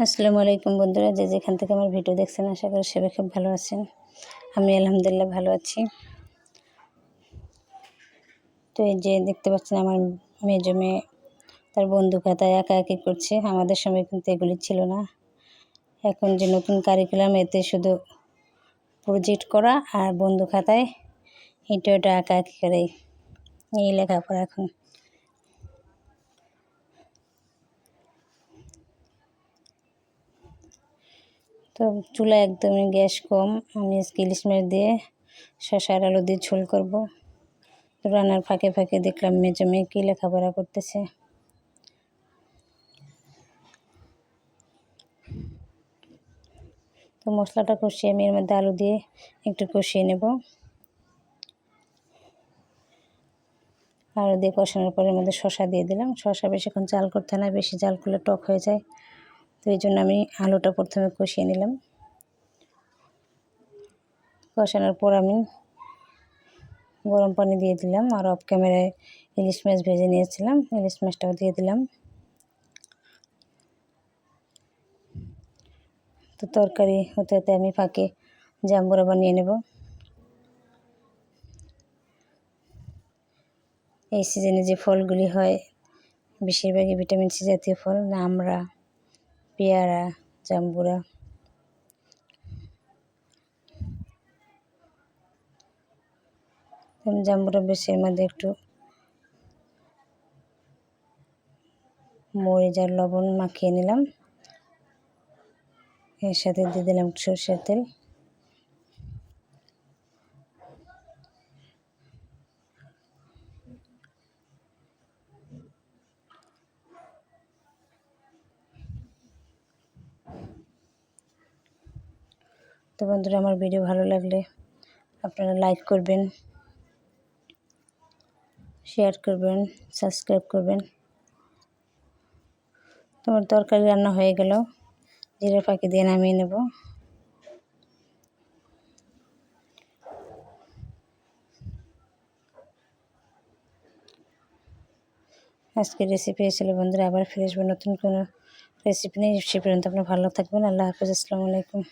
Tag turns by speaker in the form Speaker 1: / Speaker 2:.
Speaker 1: আসসালামু আলাইকুম বন্ধুরা, যে যেখান থেকে আমার ভিডিও দেখছেন, আশা করি সবাই খুব ভালো আছেন। আমি আলহামদুলিল্লাহ ভালো আছি। তো এই যে দেখতে পাচ্ছেন আমার মেজো মেয়ে, তার বন্ধু খাতায় একা একি করছে। আমাদের সময় কিন্তু এগুলি ছিল না। এখন যে নতুন কারিকুলাম এতে শুধু প্রজেক্ট করা আর বন্ধু খাতায় এটা ওটা একা একি করে এই লেখাপড়া এখন তো চুলা একদমই গ্যাস কম। আমি ইলিশ মাছ দিয়ে শশার আলু দিয়ে ঝোল করব। তো রান্নার ফাঁকে ফাঁকে দেখলাম মেজো মেয়ে কী লেখাপড়া করতেছে। তো মশলাটা কষিয়ে আমি এর মধ্যে আলু দিয়ে একটু কষিয়ে নেব। আলু দিয়ে কষানোর পরে এর মধ্যে শশা দিয়ে দিলাম। শশা বেশিক্ষণ চাল করতে না, বেশি জাল করলে টক হয়ে যায়। তো এই জন্য আমি আলুটা প্রথমে কষিয়ে নিলাম। কষানোর পর আমি গরম পানি দিয়ে দিলাম আর অফ ক্যামেরায় ইলিশ মাছ ভেজে নিয়েছিলাম, ইলিশ মাছটাও দিয়ে দিলাম। তো তরকারি হতে হতে আমি ফাঁকে জাম্বুরা বানিয়ে নেব। এই সিজনে যে ফলগুলি হয়, বেশিরভাগই ভিটামিন সি জাতীয় ফল আমরা পেয়ারা, জাম্বুরা। জাম্বুরা বেশি এর মধ্যে একটু মরিচ আর লবণ মাখিয়ে নিলাম। এর সাথে দিয়ে দিলাম সরষের তেল। তো বন্ধুরা, আমার ভিডিও ভালো লাগলে আপনারা লাইক করবেন শেয়ার করবেন সাবস্ক্রাইব করবেন। তোমার তরকারি রান্না হয়ে গেল, জিরে পাখি দিয়ে নামিয়ে নেব। আজকের রেসিপি এসেছিল বন্ধুরা, আবার ফিরে আসব নতুন কোনো রেসিপি নেই সে পর্যন্ত আপনার ভালো থাকবেন, আল্লাহ হাফিজ, আসসালামু আলাইকুম।